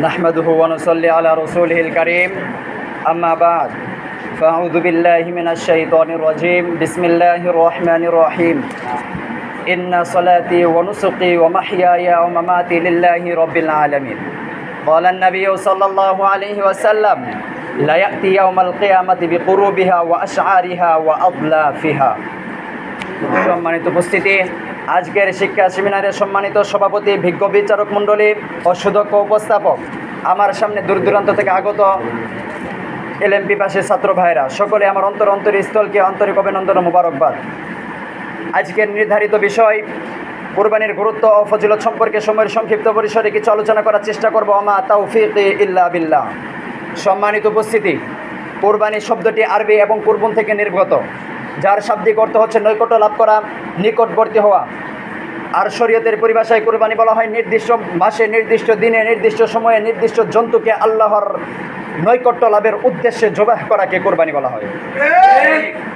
نحمده ونصلي على رسوله الكريم أما بعد فأعوذ بالله من الشيطان الرجيم بسم الله الرحمن الرحيم إن صلاتي ونسقي ومحياي ومماتي لله رب العالمين قال النبي صلى الله عليه وسلم لا يأتي يوم القيامة بقروبها وأشعارها وأضلافها সম্মানিত উপস্থিতি আজকের শিক্ষা সেমিনারের সম্মানিত সভাপতি ভিজ্ঞ বিচারক মণ্ডলী ও সুদক্ষ উপস্থাপক, আমার সামনে দূর দূরান্ত থেকে আগত এলএমপি পাশে ছাত্র ভাইরা, সকলে আমার অন্তর অন্তর স্থলকে আন্তরিক অভিনন্দন ও মুবারকবাদ। আজকের নির্ধারিত বিষয়, কোরবানির গুরুত্ব ও ফজিলত সম্পর্কে সময়ের সংক্ষিপ্ত পরিসরে কিছু আলোচনা করার চেষ্টা করব, আমা তাওফিক ইল্লা বিল্লাহ। সম্মানিত উপস্থিতি, কোরবানি শব্দটি আরবি এবং কুরবন থেকে নির্গত, যার শাব্দিক অর্থ হচ্ছে নৈকট্য লাভ করা, নিকটবর্তী হওয়া। আর শরীয়তের পরিভাষায় কোরবানি বলা হয় নির্দিষ্ট মাসে, নির্দিষ্ট দিনে, নির্দিষ্ট সময়ে, নির্দিষ্ট জন্তুকে আল্লাহর নৈকট্য লাভের উদ্দেশ্যে জবাহ করাকে কোরবানি বলা হয়।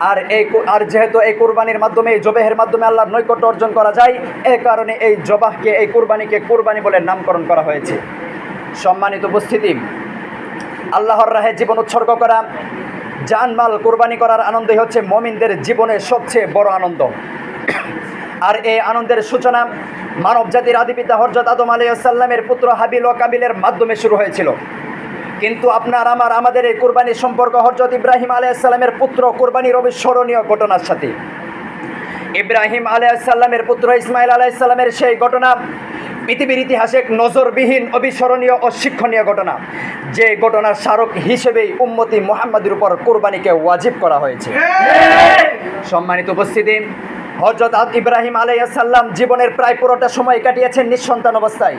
আর এই আর যেহেতু এই কোরবানির মাধ্যমে, এই জবাহের মাধ্যমে আল্লাহর নৈকট্য অর্জন করা যায় এই কারণে এই জবাহকে, এই কোরবানিকে কোরবানি বলে নামকরণ করা হয়েছে। সম্মানিত উপস্থিতি, আল্লাহর রাহে জীবন উৎসর্গ করা, জানমাল কোরবানি করার আনন্দই হচ্ছে মমিনদের জীবনের সবচেয়ে বড় আনন্দ। আর এই আনন্দের সূচনা মানব জাতির আদিপিতা হরজত আদম আলাইসাল্লামের পুত্র হাবিল ও কাবিলের মাধ্যমে শুরু হয়েছিল। কিন্তু আপনার আমার আমাদের এই কোরবানির সম্পর্ক হরজত ইব্রাহিম আলাইসাল্লামের পুত্র কোরবানির অবিস্মরণীয় ঘটনার সাথে। ইব্রাহিম আলাইসাল্লামের পুত্র ইসমাইল আলাইসাল্লামের সেই ঘটনা পৃথিবীর ইতিহাসে এক নজরবিহীন অবিস্মরণীয় ও শিক্ষণীয় ঘটনা। যে ঘটনার স্মারক হিসেবেই উম্মতি মোহাম্মদের উপর কোরবানিকে ওয়াজিব করা হয়েছে। সম্মানিত উপস্থিতি হজরত ইব্রাহিম আলাইসাল্লাম জীবনের প্রায় পুরোটা সময় কাটিয়েছেন নিঃসন্তান অবস্থায়।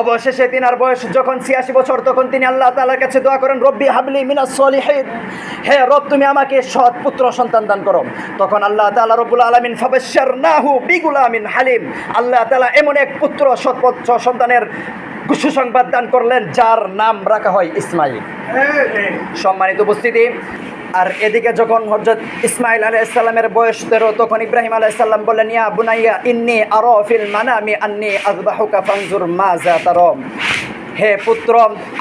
অবশেষে তিনার বয়স যখন ছিয়াশি বছর তখন তিনি আল্লাহ তালার কাছে দোয়া করেন রব্বি হাবলি মিনা সলিহিন। হে রব তুমি আমাকে সৎ পুত্র সন্তান দান করো। তখন আল্লাহ তালা রব্বুল আলমিন ফাবেশ্বর নাহু বিগুল আমিন হালিম। আল্লাহ তালা এমন এক পুত্র সৎ পুত্র সন্তানের সুসংবাদ দান করলেন যার নাম রাখা হয় ইসমাইল সম্মানিত উপস্থিতি আর এদিকে যখন হজরত ইসমাইল ইসলামের বয়স তেরো, তখন ইব্রাহিম আলাইসাল্লাম বললেন, ইয়া বুনাইয়া, ইন্নি আরও ফিল মানামি আন্নি আজবাহুকা ফানজুর মা যা তারম হে পুত্র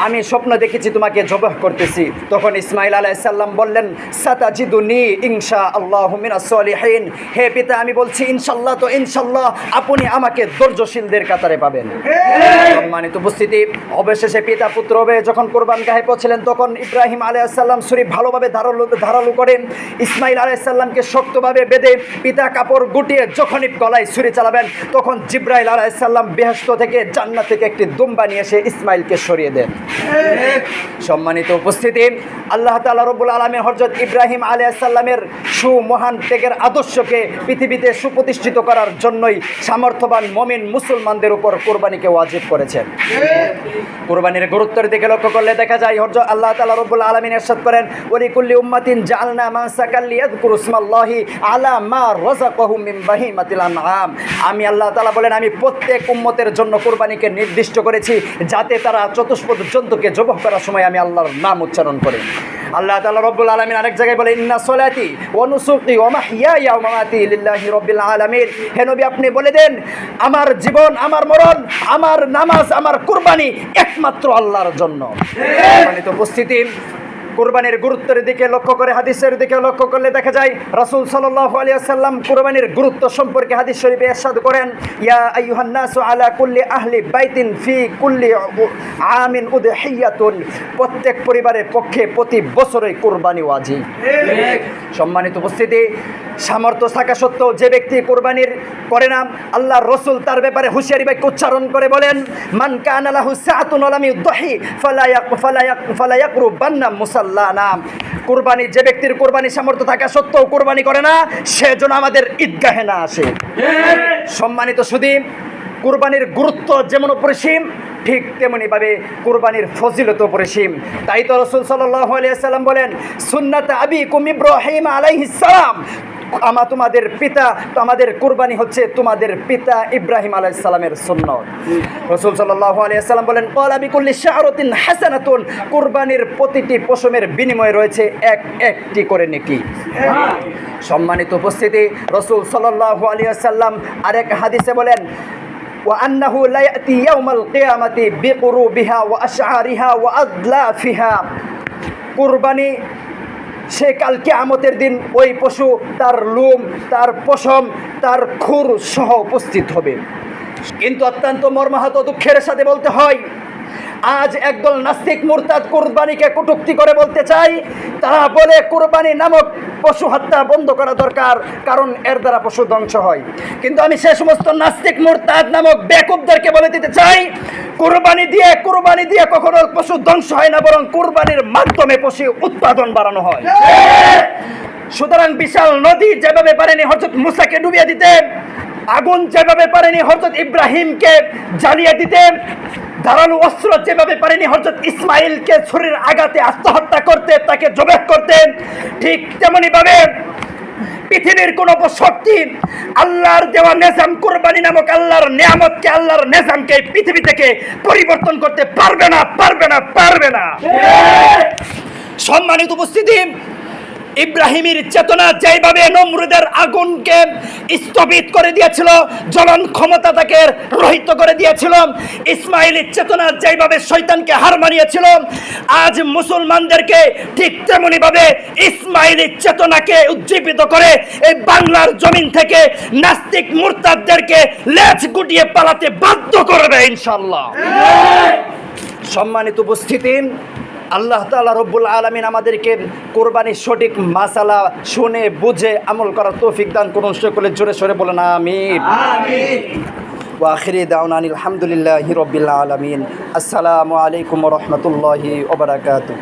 আমি স্বপ্ন দেখেছি তোমাকে জবহ করতেছি। তখন ইসমাইল আলাইসাল্লাম বললেন সাতাজিদুনি ইনশা আল্লাহ মিনা হে পিতা আমি বলছি ইনশাল্লাহ তো ইনশাল্লাহ আপনি আমাকে ধৈর্যশীলদের কাতারে পাবেন। সম্মানিত উপস্থিতি অবশেষে পিতা পুত্র হবে যখন কোরবান গাহে পৌঁছলেন তখন ইব্রাহিম আলাইসাল্লাম শরীর ভালোভাবে ধারালো ধারালো করেন। ইসমাইল আলাইসাল্লামকে শক্তভাবে বেঁধে পিতা কাপড় গুটিয়ে যখনই গলায় ছুরি চালাবেন তখন জিব্রাইল আলাইসাল্লাম বেহস্ত থেকে জান্নাত থেকে একটি দুম্বা নিয়ে এসে ইসমাইলকে সরিয়ে দেন। সম্মানিত উপস্থিতি, আল্লাহ তালা রব্বুল আলমী হরজত ইব্রাহিম আলিয়াসাল্লামের সুমহান ত্যাগের আদর্শকে পৃথিবীতে সুপ্রতিষ্ঠিত করার জন্যই সামর্থ্যবান মমিন মুসলমানদের উপর কোরবানিকে ওয়াজিব করেছেন। কোরবানির গুরুত্বের দিকে লক্ষ্য করলে দেখা যায় হরজ আল্লাহ তালা রব্বুল আলমিন এরশাদ করেন ওরিকুল্লি উম্মাতিন জালনা মাসাকাল্লি ইয়াদকুরু ইসমাল্লাহি আলা মা রাযাকাহুম মিন বাহিমাতিল আনআম। আমি আল্লাহ তালা বলেন, আমি প্রত্যেক উম্মতের জন্য কোরবানিকে নির্দিষ্ট করেছি যাতে তারা চতুষ্পদ জন্তুকে জবহ করার সময় আমি আল্লাহর নাম উচ্চারণ করি। আল্লাহ তাআলা রব্বুল আলামিন আরেক জায়গায় বলে, ইন্না সলাতি ওয়া নুসুকি ওয়া মাহইয়ায়া ওয়া আপনি বলে দেন, আমার জীবন, আমার মরণ, আমার নামাজ, আমার কুরবানি একমাত্র আল্লাহর জন্য। উপস্থিতি কোরবানির গুরুত্বের দিকে লক্ষ্য করে হাদিসের দিকে লক্ষ্য করলে দেখা যায় রাসূল সাল্লাল্লাহু আলাইহি সাল্লাম কোরবানির গুরুত্ব সম্পর্কে হাদিস শরীফে ইরশাদ করেন ইয়া আইয়ুহান নাসু আলা কুল্লি আহলি বাইতিন ফি কুল্লি আমিন উদহিয়াতুন। প্রত্যেক পরিবারের পক্ষে প্রতি বছরই কোরবানি ওয়াজিব। সম্মানিত উপস্থিতি সামর্থ্য থাকা সত্ত্বেও যে ব্যক্তি কোরবানির করে না আল্লাহ রসুল তার ব্যাপারে হুঁশিয়ারি বাক্য উচ্চারণ করে বলেন, মান কান আলাহু সাআতুন আলাম ইউদহি ফালা ইয়াক ফালা ইয়াক ফালা ইয়াকরুবান্না মুসাল্লানা। কোরবানি, যে ব্যক্তির কোরবানি সামর্থ্য থাকা সত্ত্বেও কোরবানি করে না, সে যেন আমাদের ঈদগাহে না আসে। সম্মানিত সুদী, কোরবানির গুরুত্ব যেমন অপরিসীম, ঠিক তেমনিভাবে কোরবানির ফজিলত অপরিসীম। তাই তো রসুল সাল্লাহ আলিয়াল্লাম বলেন, সুন্নাত আবি কুম ইব্রাহিম আলাইহিস সালাম। আমা তোমাদের পিতা তো আমাদের কোরবানি হচ্ছে তোমাদের পিতা ইব্রাহিম আলাইসালামের সুন্নত রসুল সাল্লাহ আলিয়াল্লাম বলেন কল আবি কুল্লি শাহরতিন হাসানাতুন কোরবানির প্রতিটি পশমের বিনিময়ে রয়েছে এক একটি করে নেকি সম্মানিত উপস্থিতি রসুল সাল্লাহ আলিয়াল্লাম আরেক হাদিসে বলেন وأنه لا يأتي يوم القيامة بقروبها وأشعارها وأضلافها কুরবানি সে কালকে আমতের দিন ওই পশু, তার লোম, তার পশম, তার খুর সহ উপস্থিত হবে। কিন্তু অত্যন্ত মর্মাহত দুঃখের সাথে বলতে হয় আজ একদল নাস্তিক মুরতাদ কোরবানিকে কটুক্তি করে বলতে চাই, তারা বলে কোরবানি নামক পশু হত্যা বন্ধ করা দরকার, কারণ এর দ্বারা পশু ধ্বংস হয়। কিন্তু আমি সে সমস্ত নাস্তিক মুরতাদ নামক বেকুবদেরকে বলে দিতে চাই, কোরবানি দিয়ে কোরবানি দিয়ে কখনো পশু ধ্বংস হয় না, বরং কোরবানির মাধ্যমে পশু উৎপাদন বাড়ানো হয়। সুতরাং বিশাল নদী যেভাবে পারেনি হজরত মুসাকে ডুবিয়ে দিতে, আগুন যেভাবে পারেনি হজরত ইব্রাহিমকে জ্বালিয়ে দিতে ধারালো অস্ত্র যেভাবে পারেনি হজরত ইসমাইলকে ছুরির আঘাতে আত্মহত্যা করতে তাকে জবেহ করতেন ঠিক তেমনি ভাবে পৃথিবীর কোন শক্তি আল্লাহর দেওয়া নেজাম কোরবানি নামক আল্লাহর নিয়ামতকে আল্লাহর নেজামকে পৃথিবী থেকে পরিবর্তন করতে পারবে না পারবে না পারবে না। সম্মানিত উপস্থিতি ইব্রাহিমের চেতনা যেভাবে নমরুদের আগুনকে স্থগিত করে দিয়েছিল জ্বলন ক্ষমতা তাকে রহিত করে দিয়েছিল ইসমাইলের চেতনা যেভাবে শৈতানকে হার মানিয়েছিল আজ মুসলমানদেরকে ঠিক তেমনিভাবে ইসমাইলের চেতনাকে উজ্জীবিত করে এই বাংলার জমিন থেকে নাস্তিক মুরতাদদেরকে লেজ গুটিয়ে পালাতে বাধ্য করবে ইনশাল্লাহ সম্মানিত উপস্থিতি আল্লাহ তালা রব্বুল আলমিন আমাদেরকে কোরবানির সঠিক মাসালা শুনে বুঝে আমল করার তৌফিক দান করুন। সকলে জোরে সরে বলে না আমি ওয়াখিরি দাওয়ান আলহামদুলিল্লাহ হিরবিল্লা আলমিন। আসসালামু আলাইকুম রহমতুল্লাহি ওবরাকাতু